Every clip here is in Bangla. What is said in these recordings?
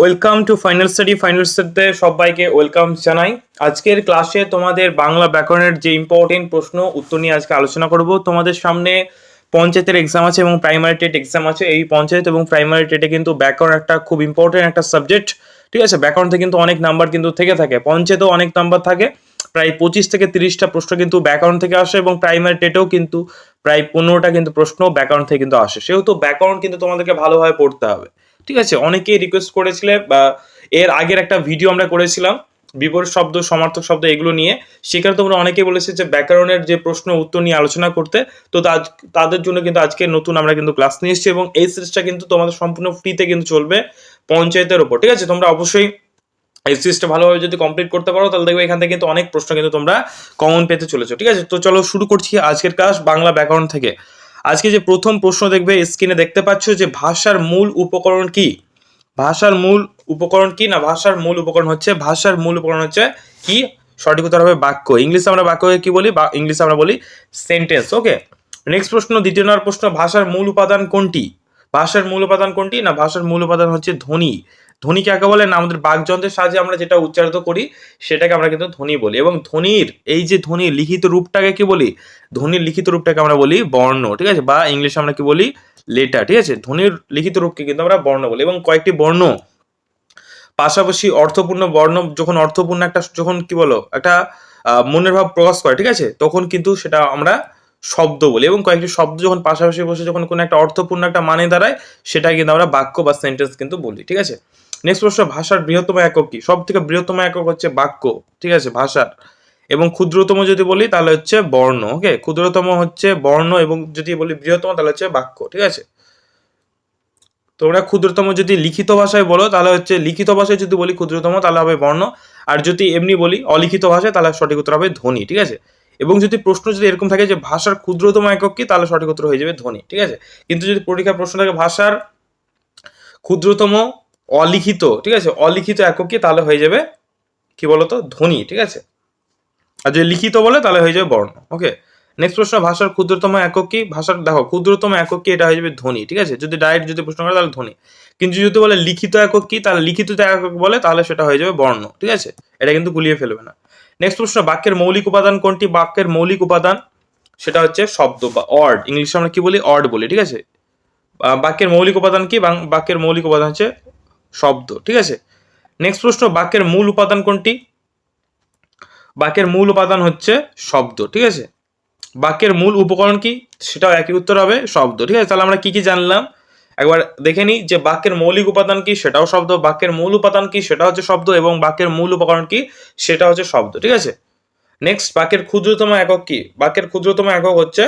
Welcome to final study final স্টাডিতে সবাইকে ওয়েলকাম জানাই। আজকের ক্লাসে তোমাদের বাংলা ব্যাকরণের যে ইম্পর্টেন্ট প্রশ্ন, উত্তর নিয়ে আজকে আলোচনা করব। তোমাদের সামনে পঞ্চায়েতের এক্সাম আছে এবং প্রাইমারি টেট এক্সাম আছে। এই পঞ্চায়েত এবং প্রাইমারি টেটে কিন্তু ব্যাকরণ একটা খুব ইম্পর্টেন্ট একটা সাবজেক্ট ঠিক আছে? ব্যাকরণ থেকে কিন্তু অনেক নাম্বার কিন্তু থেকে থাকে। পঞ্চায়েতেও অনেক নাম্বার থাকে। প্রায় পঁচিশ থেকে তিরিশটা প্রশ্ন কিন্তু ব্যাকরণ থেকে আসে এবং প্রাইমারি টেটেও কিন্তু প্রায় পনেরোটা কিন্তু প্রশ্ন ব্যাকরণ থেকে কিন্তু আসে। সেহেতু ব্যাকরণ কিন্তু তোমাদেরকে ভালোভাবে পড়তে হবে। ঠিক আছে, অনেকেই রিকোয়েস্ট করেছিলে বা এর আগের একটা ভিডিও আমরা করেছিলাম, বিপরীত শব্দ, সমার্থক শব্দ এগুলো নিয়ে। সেখানে তোমরা অনেকেই বলেছে যে ব্যাকরণের যে প্রশ্ন, উত্তর নিয়ে আলোচনা করতে, তা- তাদের জন্য কিন্তু আজকে নতুন আমরা কিন্তু ক্লাস নিয়ে এসেছি এবং এই সিরিজটা কিন্তু তোমাদের সম্পূর্ণ ফ্রিতে কিন্তু চলবে পঞ্চায়েতের ওপর। ঠিক আছে, তোমরা অবশ্যই এই সিরিজটা ভালোভাবে যদি কমপ্লিট করতে পারো, তাহলে দেখবে এখান থেকে কিন্তু অনেক প্রশ্ন কিন্তু তোমরা কমন পেতে চলেছো। ঠিক আছে, তো চলো শুরু করছি আজকের ক্লাস বাংলা ব্যাকরণ থেকে। আজকে যে প্রথম প্রশ্ন দেখবে, স্ক্রিনে দেখতে পাচ্ছ যে ভাষার মূল উপকরণ কি? ভাষার মূল উপকরণ কি না ভাষার মূল উপকরণ হচ্ছে, ভাষার মূল উপকরণ হচ্ছে কি? সঠিক উত্তর হবে বাক্য। ইংলিশে আমরা বাক্যকে কি বলি? বা ইংলিশে আমরা বলি সেন্টেন্স ওকে নেক্সট প্রশ্ন, দ্বিতীয় নম্বর প্রশ্ন, ভাষার মূল উপাদান কোনটি? ভাষার মূল উপাদান কোনটি না ভাষার মূল উপাদান হচ্ছে ধ্বনি? ধ্বনি কাকে বলে না আমাদের বাকযন্ত্রের সাহায্যে আমরা যেটা উচ্চারিত করি, সেটাকে আমরা কিন্তু ধ্বনি বলি। এবং ধ্বনির এই যে ধ্বনির লিখিত রূপটাকে কি বলি? ধ্বনির লিখিত রূপটাকে আমরা বলি বর্ণ, ঠিক আছে? বা ইংলিশে আমরা কি বলি? লেটার ঠিক আছে? ধ্বনির লিখিত রূপকে কিন্তু আমরা বর্ণ বলি। এবং কয়েকটি বর্ণ, পাশাপাশি অর্থপূর্ণ বর্ণ, যখন অর্থপূর্ণ একটা, যখন কি বলো? একটা মনের ভাব প্রকাশ করে, ঠিক আছে? তখন কিন্তু সেটা আমরা শব্দ বলি। এবং কয়েকটি শব্দ যখন পাশাপাশি বসে, যখন কোনো একটা অর্থপূর্ণ একটা মানে দাঁড়ায় সেটা কিন্তু আমরা বাক্য বা সেন্টেন্স কিন্তু বলি, ঠিক আছে? নেক্সট প্রশ্ন, ভাষার বৃহত্তম একক কি? সব থেকে বৃহত্তম একক হচ্ছে বাক্য, ঠিক আছে? ভাষার। এবং ক্ষুদ্রতম যদি বলি, তাহলে হচ্ছে বর্ণ, ওকে? ক্ষুদ্রতম হচ্ছে বর্ণ এবং যদি বলি বৃহত্তম, তাহলে হচ্ছে বাক্য, ঠিক আছে? তোমরা ক্ষুদ্রতম যদি লিখিত ভাষায় বলো, তাহলে হচ্ছে লিখিত ভাষায় যদি বলি ক্ষুদ্রতম, তাহলে হবে বর্ণ। আর যদি এমনি বলি অলিখিত ভাষায়, তাহলে সঠিক উত্তর হবে ধ্বনি, ঠিক আছে? এবং যদি প্রশ্ন যদি এরকম থাকে যে ভাষার ক্ষুদ্রতম একক কি, তাহলে সঠিক উত্তর হয়ে যাবে ধ্বনি, ঠিক আছে? কিন্তু যদি পরীক্ষার প্রশ্ন থাকে ভাষার ক্ষুদ্রতম অলিখিত, ঠিক আছে? অলিখিত একক তাহলে হয়ে যাবে কি বলতো? ধ্বনি, ঠিক আছে? আর যদি লিখিত বলে, তাহলে হয়ে যাবে বর্ণ ওকে নেক্সট প্রশ্ন, ভাষার ক্ষুদ্রতম একক কি? ভাষার, দেখো, ক্ষুদ্রতম একক কি? এটা হয়ে যাবে ধ্বনি, ঠিক আছে? যদি ডাইরেক্ট যদি প্রশ্ন করে, তাহলে ধ্বনি। কিন্তু যদি বলে লিখিত একক কি? তাহলে লিখিত একক বলে, তাহলে সেটা হয়ে যাবে বর্ণ, ঠিক আছে? এটা কিন্তু গুলিয়ে ফেলবে না। নেক্সট প্রশ্ন, বাক্যের মৌলিক উপাদান কোনটি? বাক্যের মৌলিক উপাদান, সেটা হচ্ছে শব্দ বা অর্ড ইংলিশে আমরা কি বলি? অর্ড বলি, ঠিক আছে? বাক্যের মৌলিক উপাদান কি? বাক্যের মৌলিক উপাদান হচ্ছে শব্দ, ঠিক আছে? নেক্সট প্রশ্ন, বাক্যের মূল উপাদান কোনটি? বাক্যের মূল উপাদান হচ্ছে শব্দ, ঠিক আছে? বাক্যের মূল উপকরণ কি? সেটাও একই উত্তর হবে, শব্দ, ঠিক আছে? তাহলে আমরা কি কি জানলাম? একবার দেখে নিই যে বাক্যের মৌলিক উপাদান কি? সেটাও শব্দ। বাক্যের মূল উপাদান কি? সেটা হচ্ছে শব্দ এবং বাক্যের মূল উপকরণ কি? সেটা হচ্ছে শব্দ, ঠিক আছে? নেক্সট বাক্যের ক্ষুদ্রতম একক কি? বাক্যের ক্ষুদ্রতম একক হচ্ছে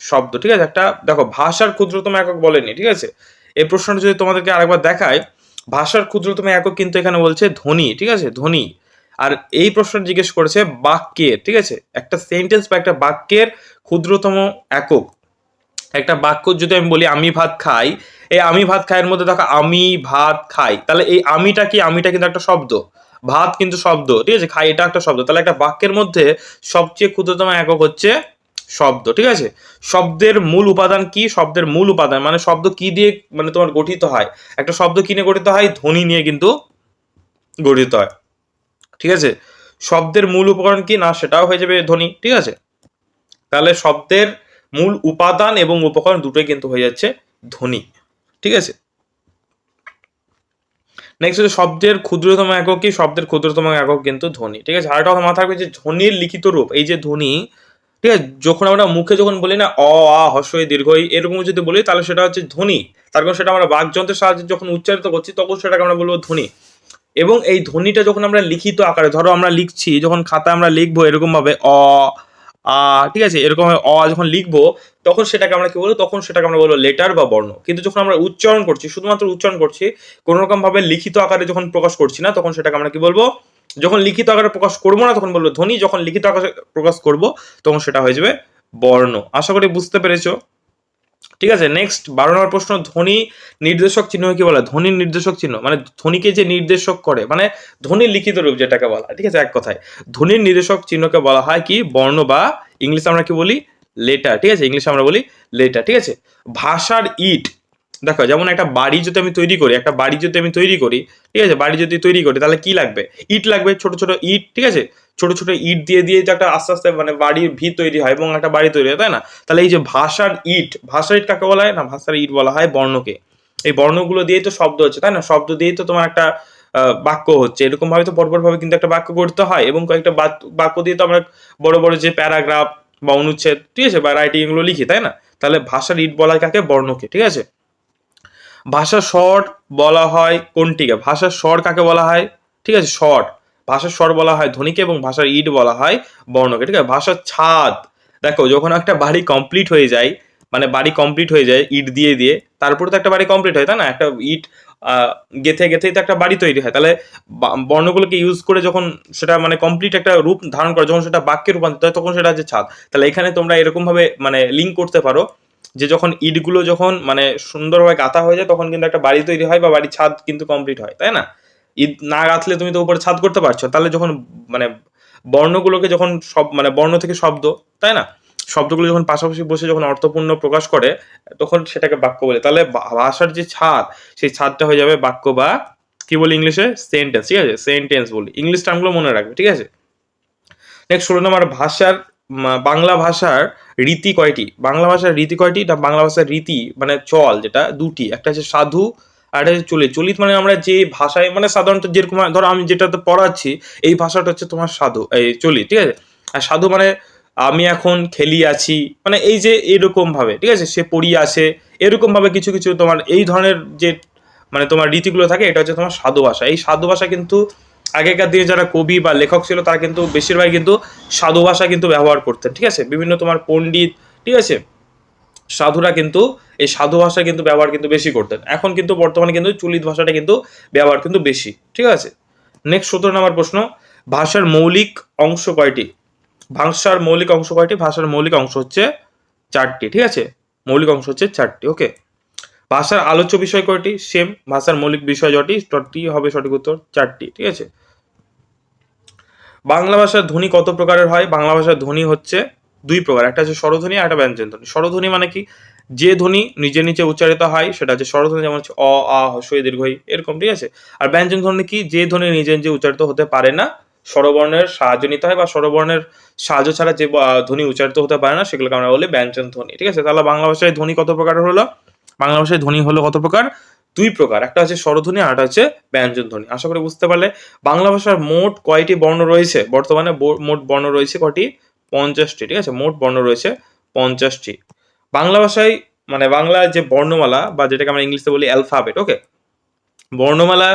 শব্দ, ঠিক আছে? একটা, দেখো, ভাষার ক্ষুদ্রতম একক বলেনি, ঠিক আছে? এই প্রশ্নটা যদি তোমাদেরকে আরেকবার দেখায় ভাষার ক্ষুদ্রতম একক কিন্তু এখানে বলছে ধ্বনি, ঠিক আছে? ধ্বনি। আর এই প্রশ্নটা জিজ্ঞেস করেছে বাক্যের ঠিক আছে? একটা সেন্টেন্স বা একটা বাক্যের ক্ষুদ্রতম একক। একটা বাক্য যদি আমি বলি, আমি ভাত খাই এই আমি ভাত খাইয়ের মধ্যে দেখো, আমি ভাত খাই তাহলে এই আমিটা কি আমিটা কিন্তু একটা শব্দ। ভাত কিন্তু শব্দ, ঠিক আছে? খাই এটা একটা শব্দ। তাহলে একটা বাক্যের মধ্যে সবচেয়ে ক্ষুদ্রতম একক হচ্ছে শব্দ, ঠিক আছে? শব্দের মূল উপাদান কি? শব্দের মূল উপাদান মানে শব্দ কি দিয়ে মানে তোমার গঠিত হয়? একটা শব্দ কি নিয়ে গঠিত হয়? ধ্বনি নিয়ে কিন্তু গঠিত হয়। ঠিক আছে? শব্দের মূল উপকরণ কি? না, সেটাও হয়ে যাবে ধ্বনি, ঠিক আছে? তাহলে শব্দের মূল উপাদান এবং উপকরণ দুটোই কিন্তু হয়ে যাচ্ছে ধ্বনি, ঠিক আছে? নেক্সট হচ্ছে শব্দের ক্ষুদ্রতম একক কি? শব্দের ক্ষুদ্রতম একক কিন্তু ধ্বনি, ঠিক আছে? আরেকটা কথা মাথা রাখবে যে ধ্বনির লিখিত রূপ, এই যে ধ্বনি ঠিক আছে? যখন আমরা মুখে যখন বলি না, অ, আ হস্যই দীর্ঘই, এরকম যদি বলি, তাহলে সেটা হচ্ছে ধ্বনি। তার কারণ সেটা আমরা বাকযন্ত্রের সাহায্যে যখন উচ্চারিত করছি, তখন সেটাকে আমরা বলব ধ্বনি। এবং এই ধ্বনিটা যখন আমরা লিখিত আকারে, ধরো আমরা লিখছি, যখন খাতায় আমরা লিখব এরকমভাবে, অ, আ, ঠিক আছে? এরকম অ যখন লিখব, তখন সেটাকে আমরা কি বলব? তখন সেটাকে আমরা বলব লেটার বা বর্ণ। কিন্তু যখন আমরা উচ্চারণ করছি, শুধুমাত্র উচ্চারণ করছি কোনো রকম ভাবে লিখিত আকারে যখন প্রকাশ করছি না, তখন সেটাকে আমরা কি বলব? যখন লিখিত আকারে প্রকাশ করব না, তখন বলব ধ্বনি যখন লিখিত আকারে প্রকাশ করব, তখন সেটা হয়ে যাবে বর্ণ। আশা করি বুঝতে পেরেছ। ঠিক আছে নেক্সট বারো নম্বর প্রশ্ন ধ্বনি নির্দেশক চিহ্ন কি বলে? ধ্বনির নির্দেশক চিহ্ন মানে ধ্বনিকে যে নির্দেশক করে মানে ধ্বনির লিখিত রূপ যেটাকে বলা ঠিক আছে, এক কথায়। ধ্বনির নির্দেশক চিহ্নকে বলা হয় কি? বর্ণ বা ইংলিশে আমরা কি বলি? লেটার ঠিক আছে, ইংলিশে আমরা বলি লেটার ঠিক আছে। ভাষার ইট দেখো, যেমন একটা বাড়ি যদি আমি তৈরি করি, একটা বাড়ি যদি আমি তৈরি করি, ঠিক আছে, বাড়ি যদি তৈরি করি, তাহলে কি লাগবে? ইট লাগবে, ছোট ছোট ইট, ঠিক আছে? ছোট ছোট ইট দিয়ে দিয়ে যে একটা আস্তে আস্তে মানে বাড়ির ভিত তৈরি হয় এবং একটা বাড়ি তৈরি হয়, তাই না? তাহলে এই যে ভাষার ইট ভাষার ইট কাকে বলা হয়? না, ভাষার ইট বলা হয় বর্ণকে। এই বর্ণগুলো দিয়েই তো শব্দ হচ্ছে, তাই না? শব্দ দিয়েই তো তোমার একটা বাক্য হচ্ছে। এরকম ভাবে তো পরপর ভাবে কিন্তু একটা বাক্য করতে হয় এবং কয়েকটা বাক- বাক্য দিয়ে তো আমরা বড় বড় যে প্যারাগ্রাফ বা অনুচ্ছেদ, ঠিক আছে? বা রাইটিং এগুলো লিখি, তাই না? তাহলে ভাষার ইট বলা কাকে? বর্ণকে, ঠিক আছে? ভাষার স্বর বলা হয় কোনটিকে? ভাষার স্বর কাকে বলা হয়? ঠিক আছে স্বর ভাষার স্বর বলা হয় ধ্বনিকে এবং ভাষার ইট বলা হয় বর্ণকে। ঠিক আছে ভাষার ছাদ। দেখো, যখন একটা বাড়ি কমপ্লিট হয়ে যায় মানে বাড়ি কমপ্লিট হয়ে যায়, ইট দিয়ে দিয়ে, তারপরে তো একটা বাড়ি কমপ্লিট হয়, তাই না? একটা ইট গেথে গেথেই তো একটা বাড়ি তৈরি হয়। তাহলে বর্ণগুলোকে ইউজ করে যখন সেটা মানে কমপ্লিট একটা রূপ ধারণ করে, যখন সেটা বাক্যে রূপান্তরিত হয়, তখন সেটা হচ্ছে ছাদ। তাহলে এখানে তোমরা এরকমভাবে মানে লিঙ্ক করতে পারো। যে যখন ইটগুলো যখন মানে সুন্দরভাবে গাঁথা হয়ে যায়, তখন কিন্তু একটা বাড়ি তৈরি হয় বা বাড়ির ছাদ কিন্তু কমপ্লিট হয়, তাই না? ইট না গাঁথলে তুমি তো উপরে ছাদ করতে পারছ। তাহলে যখন মানে বর্ণগুলোকে যখন সব মানে বর্ণ থেকে শব্দ, তাই না? শব্দগুলো যখন পাশাপাশি বসে যখন অর্থপূর্ণ প্রকাশ করে, তখন সেটাকে বাক্য বলে। তাহলে ভাষার যে ছাদ, সেই ছাদটা হয়ে যাবে বাক্য বা কি বলি ইংলিশে? সেন্টেন্স ঠিক আছে? সেন্টেন্স বলি। ইংলিশ টার্মগুলো মনে রাখবে, ঠিক আছে? নেক্সট ষোলো নম্বর, ভাষার বাংলা ভাষার রীতি কয়টি? বাংলা ভাষার রীতি কয়টি? না বাংলা ভাষার রীতি মানে চল যেটা দুটি, একটা হচ্ছে সাধু আর একটা হচ্ছে চলিত। চলিত মানে আমরা যে ভাষায় মানে সাধারণত যেরকম ধরো আমি যেটাতে পড়াচ্ছি, এই ভাষাটা হচ্ছে তোমার সাধু, এই চলিত, ঠিক আছে? আর সাধু মানে আমি এখন খেলি আছি মানে এই যে এরকম ভাবে ঠিক আছে? সে পড়ি আছে এরকম ভাবে কিছু কিছু তোমার এই ধরনের যে মানে তোমার রীতিগুলো থাকে, এটা হচ্ছে তোমার সাধু ভাষা। এই সাধু ভাষা কিন্তু আগেকার দিনে যারা কবি বা লেখক ছিল, তারা কিন্তু বেশিরভাগ কিন্তু সাধু ভাষা কিন্তু ব্যবহার করতেন, ঠিক আছে? বিভিন্ন তোমার পণ্ডিত, ঠিক আছে? সাধুরা কিন্তু এই সাধু ভাষা কিন্তু ব্যবহার কিন্তু বেশি করতেন। এখন কিন্তু বর্তমানে কিন্তু চলিত ভাষাটা কিন্তু ব্যবহার কিন্তু বেশি, ঠিক আছে? নেক্সট সতেরো নম্বর প্রশ্ন, ভাষার মৌলিক অংশ কয়টি? ভাষার মৌলিক অংশ কয়টি? ভাষার মৌলিক অংশ হচ্ছে চারটি, ঠিক আছে? মৌলিক অংশ হচ্ছে চারটি ওকে ভাষার আলোচ্য বিষয় কয়টি? সেম ভাষার মৌলিক বিষয় যটি তটি হবে সঠিক উত্তর চারটি, ঠিক আছে? বাংলা ভাষার ধ্বনি কত প্রকারের হয়? বাংলা ভাষার ধ্বনি হচ্ছে দুই প্রকার। একটা হচ্ছে স্বরধ্বনি আর একটা ব্যঞ্জন ধ্বনি স্বরধ্বনি মানে কি? যে ধ্বনি নিজে নিচে উচ্চারিত হয়, সেটা হচ্ছে স্বরধ্বনি, যেমন হচ্ছে অ, আ হস্যই দীর্ঘই এরকম, ঠিক আছে? আর ব্যঞ্জন ধ্বনি কি? যে ধ্বনি নিজে নিজে উচ্চারিত হতে পারে না, স্বরবর্ণের সাহায্য নিতে হয় বা স্বরবর্ণের সাহায্য ছাড়া যে ধ্বনি উচ্চারিত হতে পারে না, সেগুলোকে আমরা বলি ব্যঞ্জন ধ্বনি ঠিক আছে? তাহলে বাংলা ভাষায় ধ্বনি কত প্রকার হলো? বাংলা ভাষায় ধ্বনি হলো কত প্রকার? দুই প্রকার। একটা হচ্ছে স্বরধ্বনি, আর একটা হচ্ছে ব্যঞ্জন ধ্বনি আশা করি বুঝতে পারলে বাংলা ভাষার মোট কয়টি বর্ণ রয়েছে? বর্তমানে মোট বর্ণ রয়েছে কয়টি পঞ্চাশটি, ঠিক আছে? মোট বর্ণ রয়েছে পঞ্চাশটি। বাংলা ভাষায় মানে বাংলা যে বর্ণমালা বা যেটাকে আমরা ইংলিশে বলি অ্যালফাবেট, ওকে? বর্ণমালা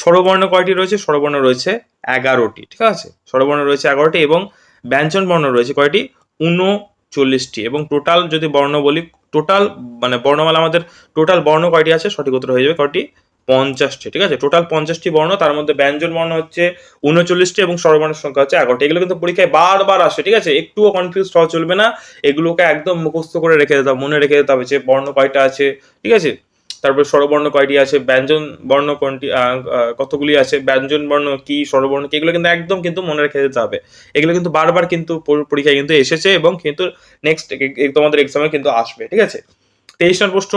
স্বরবর্ণ কয়টি রয়েছে? স্বরবর্ণ রয়েছে এগারোটি, ঠিক আছে? স্বরবর্ণ রয়েছে এগারোটি এবং ব্যঞ্জন বর্ণ রয়েছে কয়টি? উনচল্লিশটি এবং টোটাল যদি বর্ণ বলি টোটাল মানে বর্ণমালা আমাদের টোটাল বর্ণ কয়টি আছে? সঠিক উত্তর হয়ে যাবে কয়টি? পঞ্চাশটি, ঠিক আছে? টোটাল পঞ্চাশটি বর্ণ, তার মধ্যে ব্যঞ্জন বর্ণ হচ্ছে উনচল্লিশটি এবং স্বরবর্ণের সংখ্যা হচ্ছে এগারোটি। এগুলো কিন্তু পরীক্ষায় বারবার আসে, ঠিক আছে? একটুও কনফিউজ হওয়া চলবে না। এগুলোকে একদম মুখস্থ করে রেখে দিতে হবে, মনে রেখে দিতে হবে যে বর্ণ কয়টা আছে, ঠিক আছে? তারপরে স্বরবর্ণ কয়টি আছে? ব্যঞ্জন বর্ণ কোনটি কতগুলি আছে? ব্যঞ্জন বর্ণ কি, স্বরবর্ণ কি, এগুলো কিন্তু একদম কিন্তু মনে রেখে দিতে হবে। এগুলো কিন্তু বারবার কিন্তু পরীক্ষায় কিন্তু এসেছে এবং কিন্তু নেক্সট তোমাদের এক্সামে কিন্তু আসবে, ঠিক আছে? তেইশ নম্বর প্রশ্ন,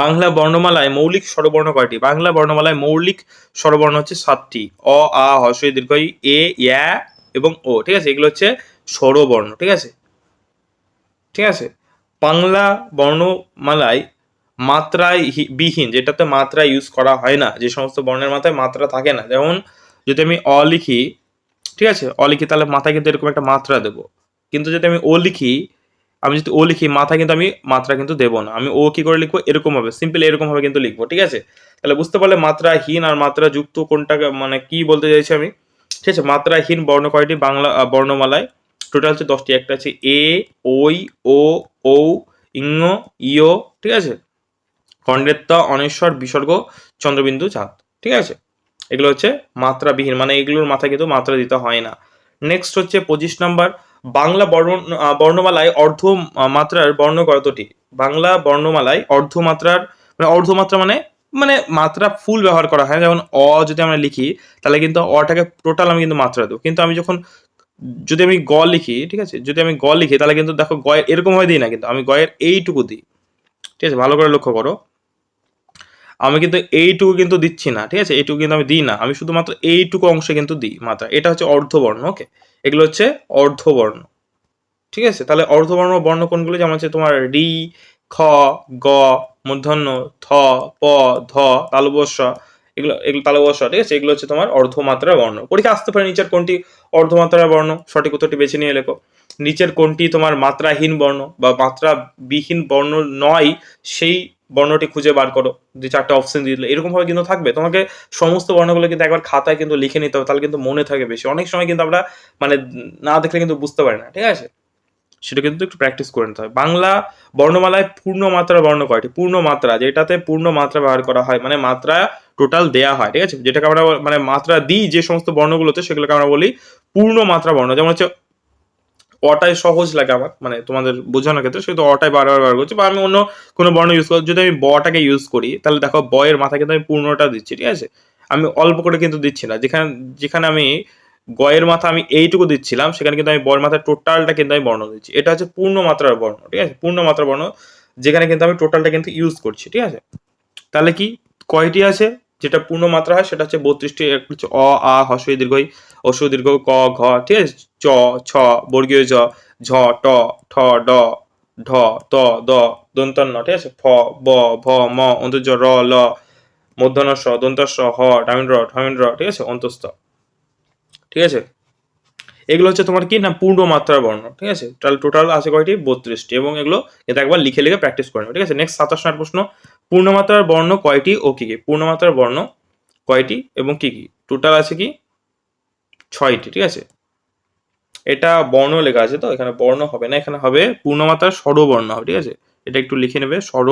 বাংলা বর্ণমালায় মৌলিক স্বরবর্ণ কয়টি? বাংলা বর্ণমালায় মৌলিক স্বরবর্ণ হচ্ছে সাতটি, অ, আ হস্যই দীর্ঘই এ এবং ও, ঠিক আছে? এগুলো হচ্ছে স্বরবর্ণ, ঠিক আছে? ঠিক আছে? বাংলা বর্ণমালায় মাত্রায় বিহীন, যেটাতে মাত্রা ইউজ করা হয় না, যে সমস্ত বর্ণের মাথায় মাত্রা থাকে না। যেমন, যদি আমি অ লিখি, ঠিক আছে? অ লিখি, তাহলে মাথায় কিন্তু এরকম একটা মাত্রা দেবো। কিন্তু যদি আমি ও লিখি, আমি যদি ও লিখি, মাথায় কিন্তু আমি মাত্রা কিন্তু দেবো না। আমি ও কি করে লিখব? এরকম ভাবে সিম্পল এরকম ভাবে কিন্তু লিখব, ঠিক আছে? তাহলে বুঝতে পারলে মাত্রাহীন আর মাত্রা যুক্ত কোনটা মানে কি বলতে চাইছি আমি? ঠিক আছে, মাত্রাহীন বর্ণ কয়টি? বাংলা বর্ণমালায়। টোটাল হচ্ছে দশটি, একটা আছে এ ওই ও ও ইং ইও ঠিক আছে? খণ্ডেত্ব অনেশ্বর, বিসর্গ, চন্দ্রবিন্দু, চাঁদ। ঠিক আছে? এগুলো হচ্ছে মাত্রাবিহীন মানে এগুলোর মাথায় কিন্তু মাত্রা দিতে হয় না। নেক্সট হচ্ছে পঁচিশ নাম্বার, বাংলা বর্ণ বর্ণমালায় অর্ধ মাত্রার বর্ণ কতটি বাংলা বর্ণমালায় অর্ধমাত্রার মানে অর্ধমাত্রা মানে মানে মাত্রা ফুল ব্যবহার করা হয়। যেমন অ যদি আমরা লিখি, তাহলে কিন্তু অটাকে টোটাল আমি কিন্তু মাত্রা দেবো। কিন্তু আমি যখন যদি আমি গ লিখি, ঠিক আছে? যদি আমি গ লিখি, তাহলে কিন্তু দেখো গয়ের এরকম ভাবে দিই না কিন্তু। আমি গয়ের এইটুকু দিই। ঠিক আছে? ভালো করে লক্ষ্য করো। আমি কিন্তু এইটুকু কিন্তু দিচ্ছি না, ঠিক আছে? এইটুকু কিন্তু আমি দিই না। আমি শুধুমাত্র এইটুকু অংশে কিন্তু দিই মাত্রা। এটা হচ্ছে অর্ধবর্ণ, ওকে? এগুলো হচ্ছে অর্ধবর্ণ, ঠিক আছে? তাহলে অর্ধবর্ণ বর্ণ কোনগুলো? যেমন হচ্ছে তোমার রি, খ, গ মূর্ধন্য থ, প, ধ তালবস্য এগুলো এগুলো তালবস্য ঠিক আছে? এগুলো হচ্ছে তোমার অর্ধমাত্রা বর্ণ। পরীক্ষা আসতে পারে নিচের কোনটি? অর্ধমাত্রা বর্ণ। সঠিক উত্তরটি বেছে নিয়ে লেখো। নিচের কোনটি তোমার মাত্রাহীন বর্ণ বা মাত্রা বিহীন বর্ণ নয়, সেই বর্ণটি খুঁজে বার করো, যে চারটে অপশন দিয়ে দিলে। এরকম ভাবে কিন্তু থাকবে। তোমাকে সমস্ত বর্ণগুলো কিন্তু একবার খাতায় কিন্তু লিখে নিতে হবে, তাহলে কিন্তু মনে থাকে বেশি। অনেক সময় কিন্তু আমরা মানে না দেখলে কিন্তু বুঝতে পারি না, ঠিক আছে? সেটা কিন্তু একটু প্র্যাকটিস করে নিতে হয় বাংলা বর্ণমালায় পূর্ণ মাত্রা বর্ণ কয়টি? পূর্ণ মাত্রা, যেটাতে পূর্ণ মাত্রা ব্যবহার করা হয় মানে মাত্রা টোটাল দেয়া হয়, ঠিক আছে? যেটাকে আমরা মানে মাত্রা দিই যে সমস্ত বর্ণগুলোতে, সেগুলোকে আমরা বলি পূর্ণ মাত্রা বর্ণ। যেমন হচ্ছে অটাই সহজ লাগে আমার মানে তোমাদের বোঝানোর ক্ষেত্রে, সেহেতু অটাই বারবার ব্যবহার করছি, বা আমি অন্য কোনো বর্ণ ইউজ করি, যদি আমি বটাকে ইউজ করি, তাহলে দেখো বয়ের মাথা কিন্তু আমি পূর্ণটা দিচ্ছি, ঠিক আছে? আমি অল্প করে কিন্তু দিচ্ছি না, যেখানে যেখানে আমি গয়ের মাথা আমি এইটুকু দিচ্ছিলাম, সেখানে কিন্তু আমি বয়ের মাথার টোটালটা কিন্তু আমি বর্ণ দিচ্ছি, এটা হচ্ছে পূর্ণ মাত্রার বর্ণ, ঠিক আছে? পূর্ণ মাত্রার বর্ণ, যেখানে কিন্তু আমি টোটালটা কিন্তু ইউজ করছি, ঠিক আছে? তাহলে কি, কয়টি আছে? যেটা পূর্ণ মাত্রা হয়, সেটা হচ্ছে বত্রিশটি হচ্ছে অ, আ হস্যই দীর্ঘই অশ্ব দীর্ঘ, ক, ঘ, ঠিক আছে? চ, ছ, বর্গীয় জ, ঝ, ট, ঠ, ড, ঢ, ত, দ দন্তন্য ঠিক আছে? ফ, ব, ভ, ম অন্তর্জ র, ল মূর্ধন্য স দন্ত স হ ডামিন র ঢমিন র ঠিক আছে? অন্তস্থ। ঠিক আছে? এগুলো হচ্ছে তোমার কি? না, পূর্ণ মাত্রার বর্ণ, ঠিক আছে? টোটাল আছে কয়টি? বত্রিশটি, এবং এগুলো এটা একবার লিখে লিখে প্র্যাকটিস করে ঠিক আছে? নেক্সট সাতাশ নম্বর প্রশ্ন। পূর্ণমাত্রার বর্ণ কয়টি ও কি কি? পূর্ণমাত্রার বর্ণ কয়টি এবং কি কি? টোটাল আছে কি? ছয়টি, ঠিক আছে? এটা বর্ণ লেখা আছে তো, এখানে বর্ণ হবে না, এখানে হবে পূর্ণমাত্রার স্বরবর্ণ হবে, ঠিক আছে? এটা একটু লিখে নেবে স্বর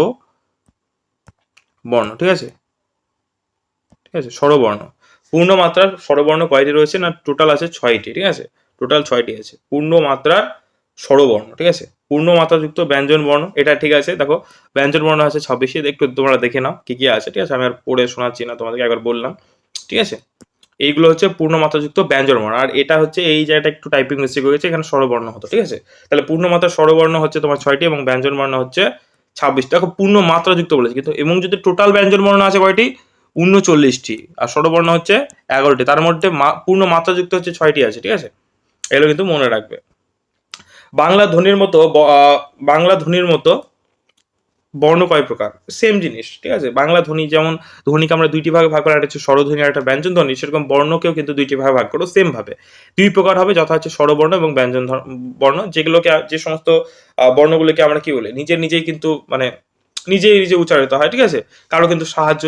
বর্ণ ঠিক আছে? ঠিক আছে, স্বরবর্ণ। পূর্ণমাত্রার স্বরবর্ণ কয়টি রয়েছে না টোটাল আছে ছয়টি, ঠিক আছে? টোটাল ছয়টি আছে। পূর্ণমাত্রার স্বরবর্ণ, ঠিক আছে? পূর্ণ মাত্রাযুক্ত ব্যঞ্জন বর্ণ, এটা ঠিক আছে, দেখো, ব্যঞ্জন বর্ণ আছে ছাব্বিশে, একটু তোমরা দেখে নাও, কি কি আছে, ঠিক আছে? আমি আর পড়ে শোনাচ্ছি না, তোমাদেরকে একবার বললাম, ঠিক আছে? এইগুলো হচ্ছে পূর্ণ মাত্রাযুক্ত ব্যঞ্জন বর্ণ, আর এটা হচ্ছে এই জায়গাটা একটু টাইপিং মিস্টেক হয়েছে, এখানে স্বরবর্ণ হতো, ঠিক আছে? তাহলে পূর্ণ মাত্রা স্বরবর্ণ হচ্ছে তোমার ছয়টি এবং ব্যঞ্জন বর্ণ হচ্ছে ছাব্বিশ দেখো পূর্ণ মাত্রাযুক্ত বলেছে, কিন্তু এবং যদি টোটাল ব্যঞ্জন বর্ণ আছে কয়টি? উনচল্লিশটি, আর স্বরবর্ণ হচ্ছে এগারোটি, তার মধ্যে পূর্ণ মাত্রাযুক্ত হচ্ছে ছয়টি আছে, ঠিক আছে? এগুলো কিন্তু মনে রাখবে। বাংলা ধ্বনির মতো বাংলা ধ্বনির মতো বর্ণ কয় প্রকার? সেম জিনিস, ঠিক আছে? বাংলা ধ্বনি যেমন ধ্বনিকে আমরা দুইটি ভাগে ভাগ করা, একটা হচ্ছে স্বরধ্বনি আর একটা ব্যঞ্জন ধ্বনি সেরকম বর্ণকেও কিন্তু দুইটি ভাগে ভাগ করো সেম ভাবে। দুই প্রকার হবে, যথা হচ্ছে স্বরবর্ণ এবং ব্যঞ্জন বর্ণ। যেগুলোকে যে সমস্ত বর্ণগুলোকে আমরা কি বলি? নিজে নিজেই কিন্তু মানে নিজেই নিজে উচ্চারিত হয়, ঠিক আছে? কারও কিন্তু সাহায্য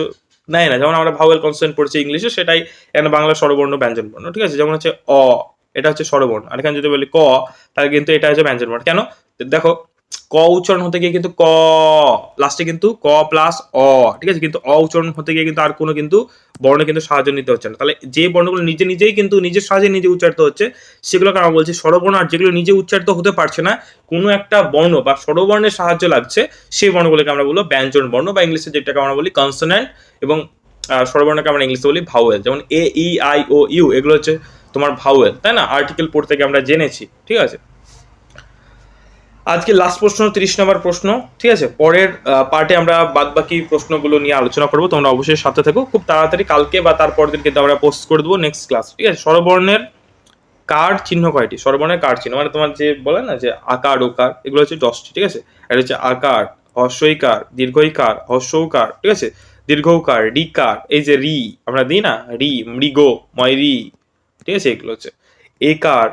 নেয় না। যেমন আমরা ভাওয়েল কনসেন্ট পড়ছি ইংলিশে, সেটাই এখানে বাংলা স্বরবর্ণ ব্যঞ্জন বর্ণ, ঠিক আছে? যেমন হচ্ছে অ এটা হচ্ছে স্বরবর্ণ আর এখানে যদি বলি ক, তাহলে কিন্তু এটা হচ্ছে ব্যঞ্জন বর্ণ কেন? দেখো, ক উচ্চারণ হতে গিয়ে কিন্তু ক লাস্টে কিন্তু ক প্লাস অ, ঠিক আছে? কিন্তু অ উচ্চারণ হতে গিয়ে কিন্তু আর কোনো কিন্তু বর্ণ কিন্তু সাহায্য নিতে হচ্ছে না। তাহলে যে বর্ণগুলো নিজে নিজেই কিন্তু নিজের সাহায্যে নিজে উচ্চারিত হচ্ছে, সেগুলোকে আমরা বলছি স্বরবর্ণ আর যেগুলো নিজে উচ্চারিত হতে পারছে না, কোনো একটা বর্ণ বা স্বরবর্ণের সাহায্য লাগছে, সেই বর্ণগুলোকে আমরা বলব ব্যঞ্জন বর্ণ বা ইংলিশে যেটাকে আমরা বলি কনসোনেন্ট এবং স্বরবর্ণকে আমরা ইংলিশে বলি ভাওয়েল যেমন এ ই আই ও ইউ এগুলো হচ্ছে তোমার ভাওয়েল তাই না? আর্টিকেল পড়তে গিয়ে আমরা জেনেছি, ঠিক আছে? আজকে লাস্ট প্রশ্ন, তিরিশ নম্বর প্রশ্ন, ঠিক আছে? পরের পার্টে আমরা বাদ বাকি প্রশ্নগুলো নিয়ে আলোচনা করব, তোমরা অবশ্যই সাথে থাকো, খুব তাড়াতাড়ি কালকে বা তারপর দিন কিন্তু আমরা পোস্ট করে দেবো নেক্সট ক্লাস ঠিক আছে? স্বরবর্ণের কার চিহ্ন কয়টি? স্বরবর্ণের কার চিহ্ন মানে তোমার যে বলে না যে আকার, ওকার, এগুলো হচ্ছে দশটি, ঠিক আছে? এটা হচ্ছে আকার হর্ষইকার দীর্ঘইকার হর্ষৌকার ঠিক আছে? দীর্ঘৌকার রিকার এই যে রি, আমরা দিই না? রি, মৃগ, ময়রি ঠিক আছে? এগুলো হচ্ছে একার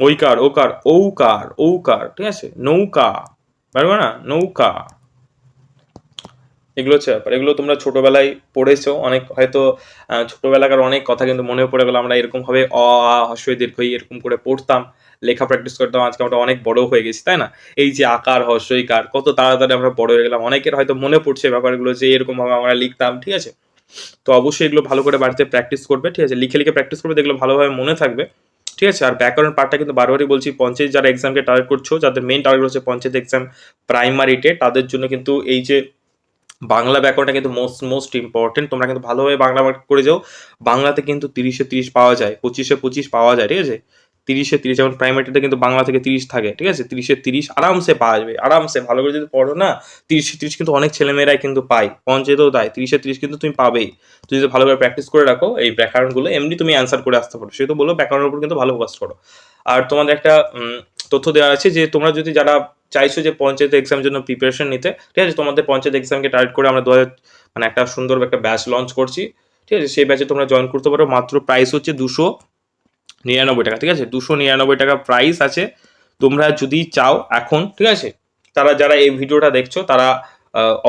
ঐকার ওকার ঔকার ঔকার ঠিক আছে? নৌকা, পারবে না? নৌকা। এগুলো হচ্ছে ব্যাপার। এগুলো তোমরা ছোটবেলায় পড়েছো, অনেক হয়তো ছোটবেলাকার অনেক কথা কিন্তু মনে পড়ে গেলো। আমরা এরকম ভাবে অ, আ, হস্যই দীর্ঘই এরকম করে পড়তাম, লেখা প্র্যাকটিস করতাম। আজকে আমরা অনেক বড় হয়ে গেছি, তাই না? এই যে আকার, হস্যই কার, কত তাড়াতাড়ি আমরা বড় হয়ে গেলাম। অনেকের হয়তো মনে পড়ছে ব্যাপারগুলো যে এরকম ভাবে আমরা লিখতাম, ঠিক আছে? তো অবশ্যই এগুলো ভালো করে বাড়িতে প্র্যাকটিস করবে, ঠিক আছে? লিখে লিখে প্র্যাকটিস করবে, দেখলে ভালোভাবে মনে থাকবে, ঠিক আছে? আর ব্যাকরণ পার্টটা কিন্তু বারবারই বলছি, পঞ্চায়েত যারা এক্সামকে টার্গেট করছ, যাদের মেন টার্গেট হচ্ছে পঞ্চায়েত এক্সাম প্রাইমারিতে তাদের জন্য কিন্তু এই যে বাংলা ব্যাকরণটা কিন্তু মোস্ট মোস্ট ইম্পর্টেন্ট তোমরা কিন্তু ভালোভাবে বাংলা করে যাও। বাংলাতে কিন্তু তিরিশে তিরিশ পাওয়া যায়, পঁচিশে পঁচিশ পাওয়া যায়, ঠিক আছে? তিরিশে তিরিশ যেমন প্রাইমারিতে কিন্তু বাংলা থেকে তিরিশ থাকে, ঠিক আছে? তিরিশে তিরিশ আরামসে পাওয়া যাবে, আরামসে। ভালো করে যদি পড়ো না, তিরিশে তিরিশ কিন্তু অনেক ছেলেমেয়েরাই কিন্তু পায়, পঞ্চায়েতেও তাই তিরিশে তিরিশ কিন্তু তুমি পাবেই। তুমি যদি ভালো করে প্র্যাকটিস করে রাখো, এই ব্যাকরণগুলো এমনি তুমি অ্যান্সার করে আসতে পারো। সেহেতু বলব ব্যাকরণের উপর কিন্তু ভালো ফোকাস করো। আর তোমাদের একটা তথ্য দেওয়া আছে যে, তোমরা যদি যারা চাইছো যে পঞ্চায়েত এক্সামের জন্য প্রিপারেশন নিতে, ঠিক আছে? তোমাদের পঞ্চায়েত এক্সামকে টার্গেট করে আমরা দু মানে একটা সুন্দর একটা ব্যাচ লঞ্চ করছি, ঠিক আছে? সেই ব্যাচে তোমরা জয়েন করতে পারো। মাত্র প্রাইস হচ্ছে দুশো নিরানব্বই টাকা, ঠিক আছে? দুশো নিরানব্বই টাকা প্রাইস আছে। তোমরা যদি চাও এখন, ঠিক আছে? তারা যারা এই ভিডিওটা দেখছ, তারা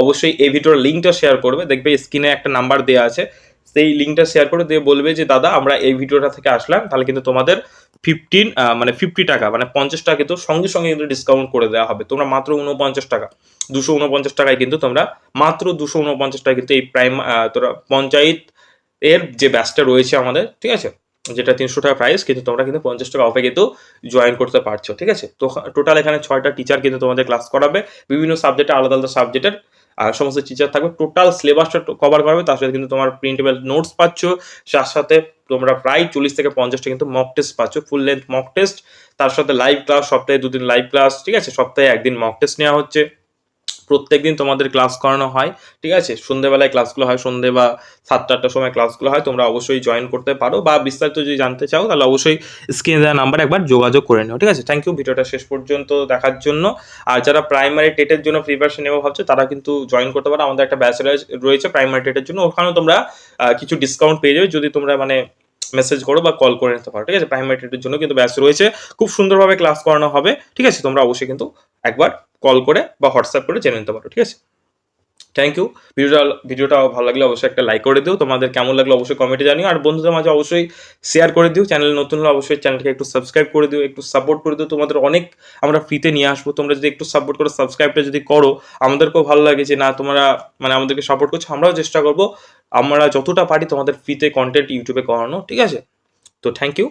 অবশ্যই এই ভিডিওর লিঙ্কটা শেয়ার করবে। দেখবে স্ক্রিনে একটা নাম্বার দেওয়া আছে। সেই লিঙ্কটা শেয়ার করে দিয়ে বলবে যে, দাদা, আমরা এই ভিডিওটা থেকে আসলাম। তাহলে কিন্তু তোমাদের ফিফটিন মানে ফিফটি টাকা মানে পঞ্চাশ টাকা কিন্তু সঙ্গে সঙ্গে কিন্তু ডিসকাউন্ট করে দেওয়া হবে। তোমরা মাত্র উনপঞ্চাশ টাকা, দুশো উনপঞ্চাশ টাকায় কিন্তু তোমরা মাত্র দুশো উনপঞ্চাশ টাকা কিন্তু এই প্রাইম তোরা পঞ্চায়েত এর যে ব্যাচটা রয়েছে আমাদের, ঠিক আছে? যেটা তিনশো টাকা প্রাইস কিন্তু তোমরা কিন্তু পঞ্চাশ টাকা অফে কিন্তু জয়েন করতে পারছ, ঠিক আছে? তো টোটাল এখানে ছয়টা টিচার কিন্তু তোমাদের ক্লাস করাবে, বিভিন্ন সাবজেক্টে আলাদা আলাদা সাবজেক্টের আর সমস্ত টিচার থাকবে। টোটাল সিলেবাসটা কভার করবে, তার সাথে কিন্তু তোমার প্রিন্টেবল নোটস পাচ্ছ তার সাথে তোমরা প্রায় চল্লিশ থেকে পঞ্চাশটা কিন্তু মক টেস্ট পাচ্ছ ফুল লেন্থ মক টেস্ট তার সাথে লাইভ ক্লাস সপ্তাহে দুদিন লাইভ ক্লাস ঠিক আছে? সপ্তাহে একদিন মক টেস্ট নেওয়া হচ্ছে। প্রত্যেকদিন তোমাদের ক্লাস করানো হয়, ঠিক আছে? সন্ধেবেলায় ক্লাসগুলো হয়, সন্ধে বা সাতটা, আটটার সময় ক্লাসগুলো হয়, তোমরা অবশ্যই জয়েন করতে পারো। বা বিস্তারিত যদি জানতে চাও, তাহলে অবশ্যই স্ক্রিনে দেওয়া নাম্বার একবার যোগাযোগ করে নিও, ঠিক আছে? থ্যাংক ইউ ভিডিওটা শেষ পর্যন্ত দেখার জন্য। আর যারা প্রাইমারি টেটের জন্য প্রিপারেশন নেব ভাবছ, তারা কিন্তু জয়েন করতে পারো। আমাদের একটা ব্যাচ রয়েছে প্রাইমারি টেটের জন্য। ওখানেও তোমরা কিছু ডিসকাউন্ট পেয়ে যাবে। যদি তোমরা মানে মেসেজ করো বা কল করে নিতে পারো, ঠিক আছে? প্রাইমারি টেটের জন্য কিন্তু ব্যাচ রয়েছে। খুব সুন্দরভাবে ক্লাস করানো হবে, ঠিক আছে? তোমরা অবশ্যই কিন্তু একবার কল করে বা হোয়াটসঅ্যাপ করে জেনে নিতে পারো, ঠিক আছে? থ্যাংক ইউ ভিডিওটা ভিডিওটা ভালো লাগলে অবশ্যই একটা লাইক করে দিও। তোমাদের কেমন লাগল অবশ্যই কমেন্টে জানিও। আর বন্ধুদের মাঝে অবশ্যই শেয়ার করে দিও। চ্যানেল নতুন হলে অবশ্যই চ্যানেলকে একটু সাবস্ক্রাইব করে দিও, একটু সাপোর্ট করে দিও। তোমাদের অনেক আমরা ফ্রিতে নিয়ে আসব। তোমরা যদি একটু সাপোর্ট করে সাবস্ক্রাইবটা যদি করো, আমাদেরকেও ভালো লাগে যে, না, তোমরা মানে আমাদেরকে সাপোর্ট করছ, আমরাও চেষ্টা করব আমরা যতটা পারি তোমাদের ফ্রিতে কন্টেন্ট ইউটিউবে করানো ঠিক আছে? তো থ্যাংক ইউ